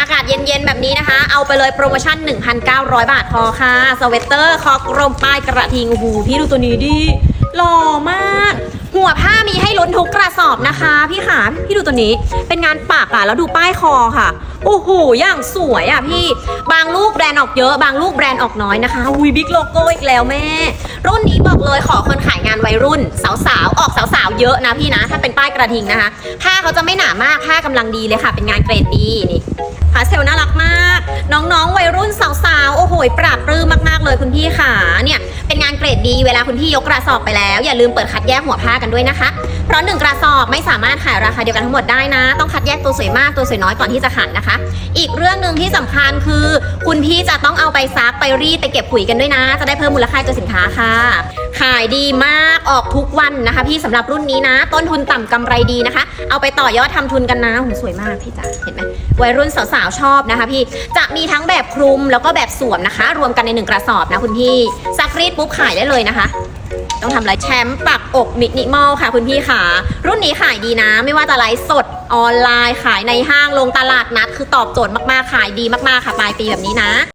อากาศเย็นๆ แบบนี้นะคะ เอาไปเลยโปรโมชั่น 1,900 บาทพอค่ะ สเวตเตอร์คอกรมป้ายกระทิงโอ้โหพี่ดูตัวนี้ดิหล่อมาก หัวผ้ามีให้ลุ้นทุกกระสอบนะคะ พี่ขาพี่ดูตัวนี้เป็นงานปักอะแล้วดูป้ายคอค่ะโอ้โหอย่างสวยอะพี่ บางลูกแบรนด์ออกเยอะ บางลูกแบรนด์ออกน้อยนะคะวีบิ๊กโลโก้อีกแล้วแม่ รุ่นนี้บอกเลย วัยรุ่น สาวๆ ออกสาวๆ เยอะนะพี่นะ ถ้าเป็นป้ายกระทิงนะคะ ผ้าเขาจะไม่หนามาก ผ้ากำลังดีเลยค่ะ เป็นงานเกรดดีนี่พาสเทลน่ารักมาก น้องๆ วัยรุ่นสาวๆ โอ้โหปราบปลื้มมากๆ เลยคุณพี่ค่ะ เนี่ยเป็นงานเกรดดี เวลาคุณพี่ยกกระสอบไปแล้ว อย่าลืมเปิดคัดแยกหัวผ้ากันด้วยนะคะ เพราะหนึ่งกระสอบไม่สามารถขายราคาเดียวกันทั้งหมดได้นะ ต้องคัดแยกตัวสวยมากตัวสวยน้อยก่อนที่จะขายนะคะ อีกเรื่องหนึ่งที่สำคัญคือ คุณพี่จะต้องเอาไปซักไปรีดไปเก็บขุยกันด้วยนะ จะได้เพิ่มมูลค่าตัวสินค้าค่ะ ขายดีมากออกทุกวันนะคะ พี่สำหรับรุ่นนี้นะ ต้นทุนต่ำกำไรดีนะคะ เอาไปต่อยอดทำทุนกันนะหูสวยมากพี่จ๋าเห็นไหมวัยรุ่นสาวๆชอบนะคะ พี่จะมีทั้งแบบคลุมแล้วก็แบบสวมนะคะ รวมกันในหนึ่งกระสอบนะคุณพี่ซักรีดปุ๊บขายได้เลยนะคะต้องทำอะไรแชมป์ปักอกมินิมอลค่ะคุณพี่ค่ะ รุ่นนี้ขายดีนะ ไม่ว่าจะไลฟ์สดออนไลน์ขายในห้างลงตลาดนัด คือตอบโจทย์มากๆ ขายดีมากๆ ค่ะ ปลายปีแบบนี้นะ